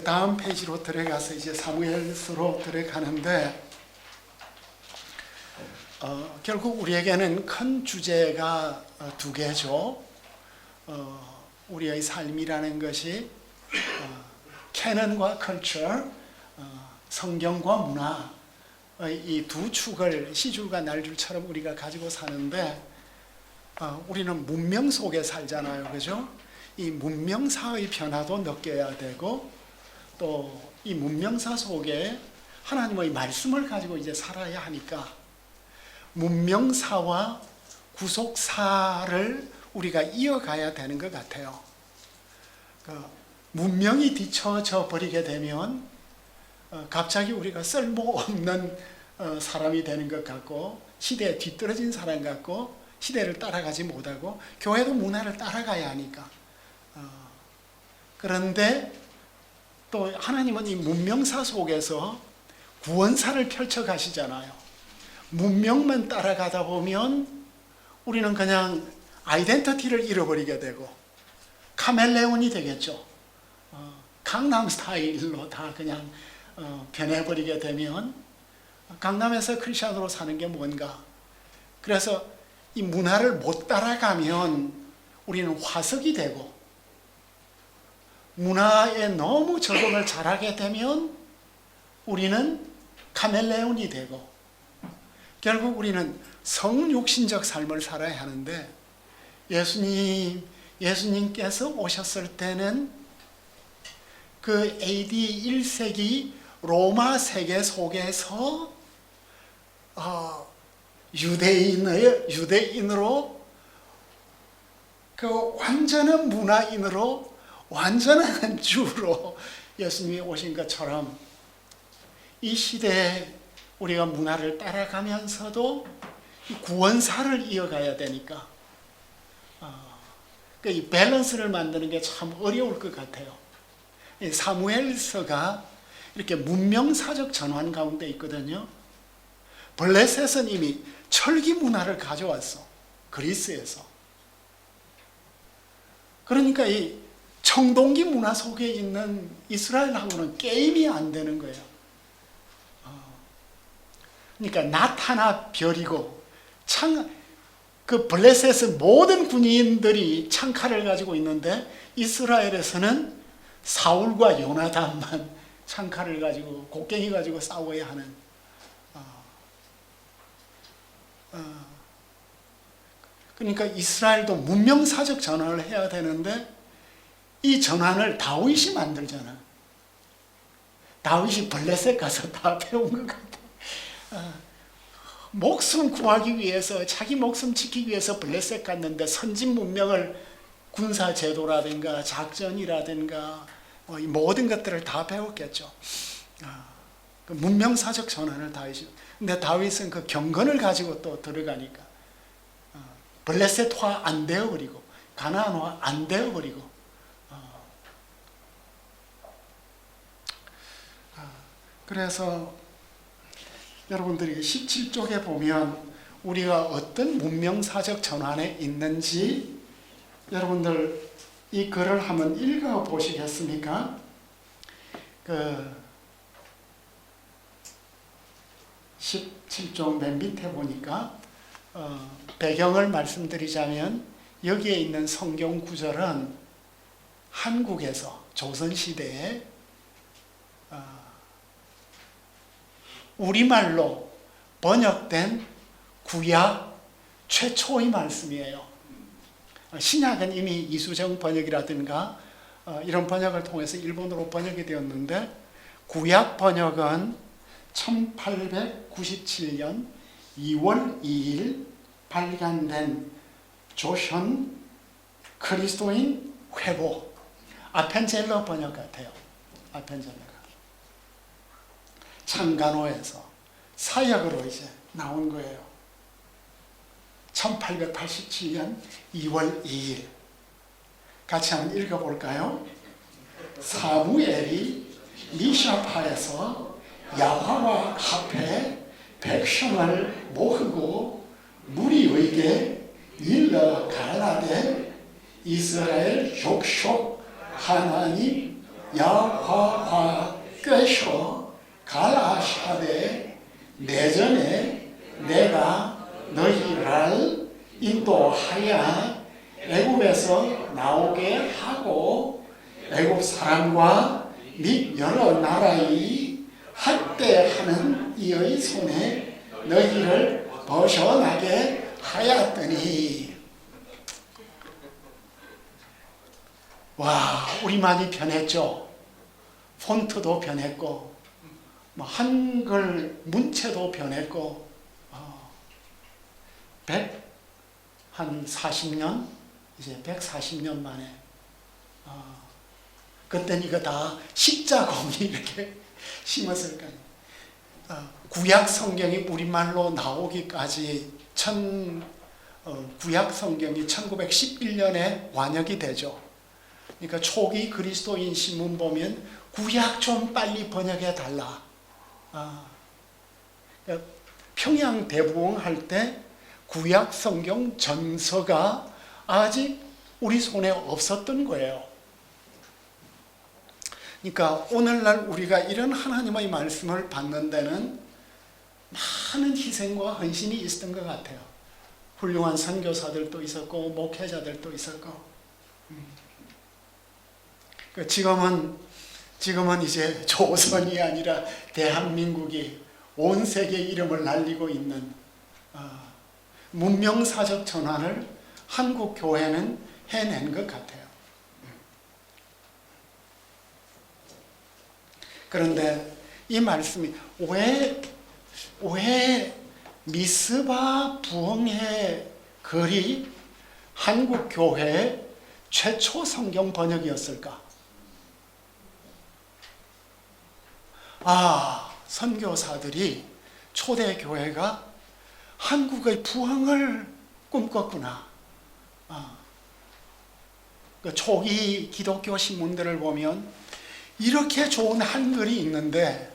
그 다음 페이지로 들어가서 이제 사무엘서로 들어가는데 어, 결국 우리에게는 큰 주제가 어, 두 개죠. 어, 우리의 삶이라는 것이 어, 캐넌과 컬처, 어, 성경과 문화 이 두 축을 시줄과 날줄처럼 우리가 가지고 사는데 어, 우리는 문명 속에 살잖아요, 그죠? 이 문명사의 변화도 느껴야 되고 또 이 문명사 속에 하나님의 말씀을 가지고 이제 살아야 하니까 문명사와 구속사를 우리가 이어가야 되는 것 같아요. 그 문명이 뒤처져 버리게 되면 어, 갑자기 우리가 쓸모없는 어, 사람이 되는 것 같고 시대에 뒤떨어진 사람 같고 시대를 따라가지 못하고 교회도 문화를 따라가야 하니까 어, 그런데 또 하나님은 이 문명사 속에서 구원사를 펼쳐 가시잖아요. 문명만 따라가다 보면 우리는 그냥 아이덴티티를 잃어버리게 되고 카멜레온이 되겠죠. 어, 강남 스타일로 다 그냥 어, 변해버리게 되면 강남에서 크리스천으로 사는 게 뭔가. 그래서 이 문화를 못 따라가면 우리는 화석이 되고 문화에 너무 적응을 잘하게 되면 우리는 카멜레온이 되고 결국 우리는 성육신적 삶을 살아야 하는데 예수님 예수님께서 오셨을 때는 그 AD 1세기 로마 세계 속에서 어, 유대인의 유대인으로 그 완전한 문화인으로 완전한 주로 예수님이 오신 것처럼 이 시대에 우리가 문화를 따라가면서도 이 구원사를 이어가야 되니까 어, 그이 밸런스를 만드는 게 참 어려울 것 같아요. 이 사무엘서가 이렇게 문명사적 전환 가운데 있거든요. 블레셋은 이미 철기 문화를 가져왔어. 그리스에서. 그러니까 이 청동기 문화 속에 있는 이스라엘하고는 게임이 안 되는 거예요. 어. 그러니까 나타나 별이고 창, 그 블레셋은 모든 군인들이 창칼을 가지고 있는데 이스라엘에서는 사울과 요나단만 창칼을 가지고 곡괭이 가지고 싸워야 하는 어, 어, 그러니까 이스라엘도 문명사적 전환을 해야 되는데 이 전환을 다윗이 만들잖아. 다윗이 블레셋 가서 다 배운 것 같아. 어, 목숨 구하기 위해서 자기 목숨 지키기 위해서 블레셋 갔는데 선진 문명을 군사 제도라든가 작전이라든가 뭐이 모든 것들을 다 배웠겠죠. 아, 그 문명사적 전환을 다윗이. 근데 다윗은 그 경건을 가지고 또 들어가니까 어, 블레셋화 안 되어버리고 가나안화 안 되어버리고 어. 아, 그래서 여러분들이 17쪽에 보면 우리가 어떤 문명사적 전환에 있는지 여러분들 이 글을 한번 읽어 보시겠습니까? 그 17쪽 맨 밑에 보니까 어, 배경을 말씀드리자면 여기에 있는 성경 구절은 한국에서 조선 시대에 우리말로 번역된 구약 최초의 말씀이에요. 신약은 이미 이수정 번역이라든가 어, 이런 번역을 통해서 일본어로 번역이 되었는데 구약 번역은 1897년 2월 2일 발간된 조션 그리스도인 회보 아펜젤러 번역 같아요. 아펜젤러가 창간호에서 사역으로 이제 나온 거예요. 1887년 2월 2일 같이 한번 읽어볼까요? 사무엘이 미샤파에서 야화와 앞에 백성을 모으고 무리에게 일러 갈라되 이스라엘 족속 하나님 야화화 꿰셔 갈아샤되 내전에 내가 너희를 인도하여 애굽에서 나오게 하고 애굽 사람과 및 여러 나라의 학대하는 이의 손에 너희를 벗어나게 하였더니 와 우리만이 변했죠. 폰트도 변했고 뭐 한글 문체도 변했고 어, 100 한 40년 이제 140년 만에 어, 그때는 이거 다 십자공이 이렇게 심었을 거예요. 어, 구약 성경이 우리말로 나오기까지 천 어, 구약 성경이 1911년에 완역이 되죠. 그러니까 초기 그리스도인 신문 보면 구약 좀 빨리 번역해 달라. 아, 그러니까 평양 대부흥 할 때 구약 성경 전서가 아직 우리 손에 없었던 거예요. 그러니까 오늘날 우리가 이런 하나님의 말씀을 받는 데는 많은 희생과 헌신이 있었던 것 같아요. 훌륭한 선교사들도 있었고 목회자들도 있었고. 그 지금은 지금은 이제 조선이 아니라 대한민국이 온 세계 이름을 날리고 있는 어, 문명사적 전환을 한국 교회는 해낸 것 같아요. 그런데 이 말씀이 왜, 왜 미스바 부흥회 글이 한국 교회의 최초 성경 번역이었을까? 아, 선교사들이 초대 교회가 한국의 부흥을 꿈꿨구나. 아, 그 초기 기독교 신문들을 보면 이렇게 좋은 한글이 있는데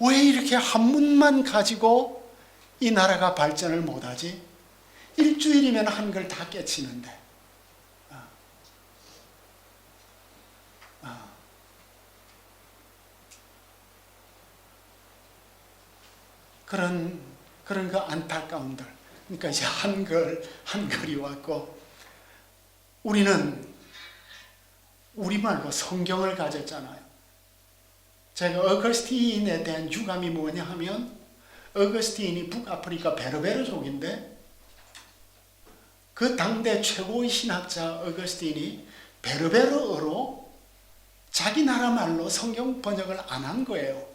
왜 이렇게 한문만 가지고 이 나라가 발전을 못하지? 일주일이면 한글 다 깨치는데. 아. 아. 그런 그런 그 안타까움들. 그러니까 이제 한글 한글이 왔고 우리는 우리 말고 성경을 가졌잖아요. 제가 어거스틴에 대한 유감이 뭐냐 하면 어거스틴이 북아프리카 베르베르 족인데 그 당대 최고의 신학자 어거스틴이 베르베르어로 자기 나라 말로 성경 번역을 안 한 거예요.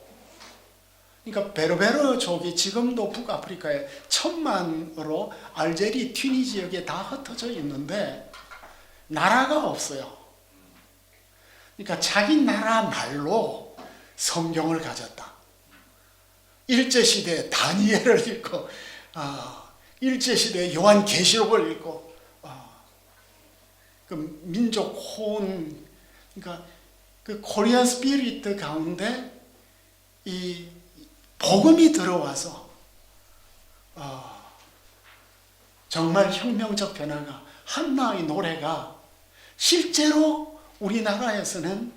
그러니까 베르베르족이 지금도 북아프리카에 천만으로 알제리 튀니 지역에 다 흩어져 있는데 나라가 없어요. 그러니까 자기 나라 말로 성경을 가졌다. 일제 시대 다니엘을 읽고, 아, 일제 시대 요한 계시록을 읽고, 아, 그 민족 호응, 그러니까 그 코리안 스피리트 가운데 이 복음이 들어와서 아, 정말 혁명적 변화가 한나의 노래가 실제로 우리나라에서는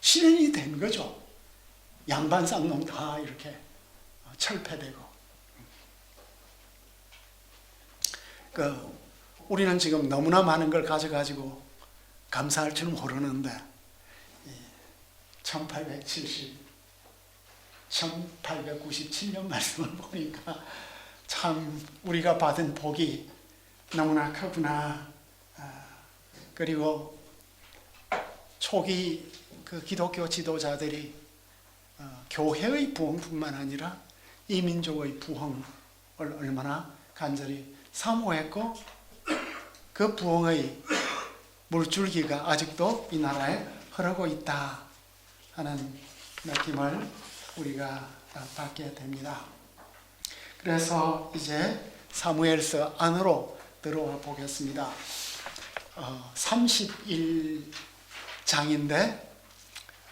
실현이 된 거죠. 양반 쌍놈 다 이렇게 철폐되고. 그 우리는 지금 너무나 많은 걸 가져가지고 감사할 줄 모르는데 1870, 1897년 말씀을 보니까 참 우리가 받은 복이 너무나 크구나. 아, 그리고 초기 그 기독교 지도자들이 어, 교회의 부흥뿐만 아니라 이 민족의 부흥을 얼마나 간절히 사모했고 그 부흥의 물줄기가 아직도 이 나라에 흐르고 있다 하는 느낌을 우리가 받게 됩니다. 그래서 이제 사무엘서 안으로 들어와 보겠습니다. 어, 31장인데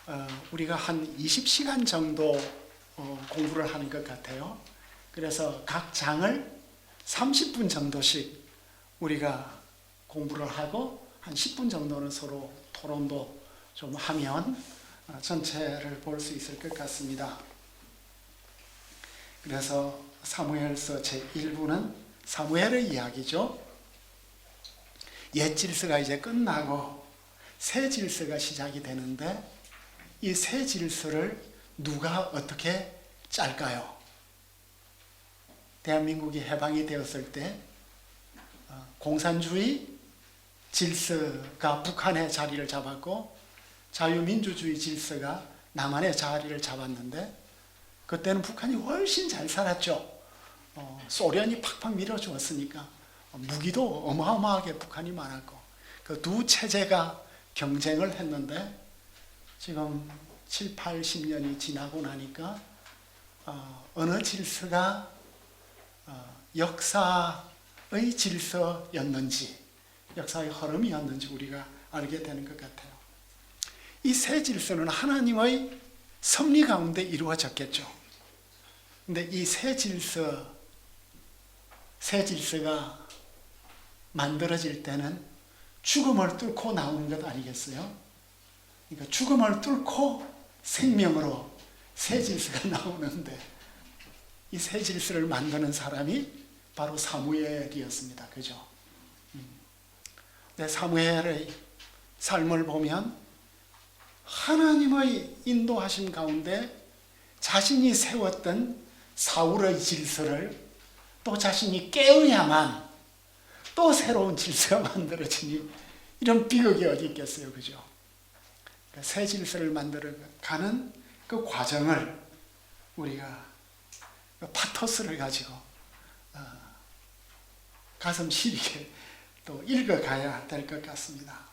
어, 우리가 한 20시간 정도 어, 공부를 하는 것 같아요. 그래서 각 장을 30분 정도씩 우리가 공부를 하고 한 10분 정도는 서로 토론도 좀 하면 어, 전체를 볼 수 있을 것 같습니다. 그래서 사무엘서 제1부는 사무엘의 이야기죠. 옛 질서가 이제 끝나고 새 질서가 시작이 되는데 이 새 질서를 누가 어떻게 짤까요? 대한민국이 해방이 되었을 때 어, 공산주의 질서가 북한의 자리를 잡았고 자유민주주의 질서가 남한의 자리를 잡았는데 그때는 북한이 훨씬 잘 살았죠. 어, 소련이 팍팍 밀어주었으니까 무기도 어마어마하게 북한이 많았고 그 두 체제가 경쟁을 했는데 지금 7, 80년이 지나고 나니까 어, 어느 질서가 어, 역사의 질서였는지 역사의 흐름이었는지 우리가 알게 되는 것 같아요. 이 새 질서는 하나님의 섭리 가운데 이루어졌겠죠. 근데 이 새 질서, 새 질서가 만들어질 때는 죽음을 뚫고 나오는 것 아니겠어요? 그러니까 죽음을 뚫고 생명으로 새 질서가 나오는데 이 새 질서를 만드는 사람이 바로 사무엘이었습니다. 그죠? 네, 사무엘의 삶을 보면 하나님의 인도하심 가운데 자신이 세웠던 사울의 질서를 또 자신이 깨어야만 또 새로운 질서가 만들어지니 이런 비극이 어디 있겠어요, 그죠? 그러니까 새 질서를 만들어 가는 그 과정을 우리가 그 파토스를 가지고 어, 가슴 시리게 또 읽어가야 될 것 같습니다.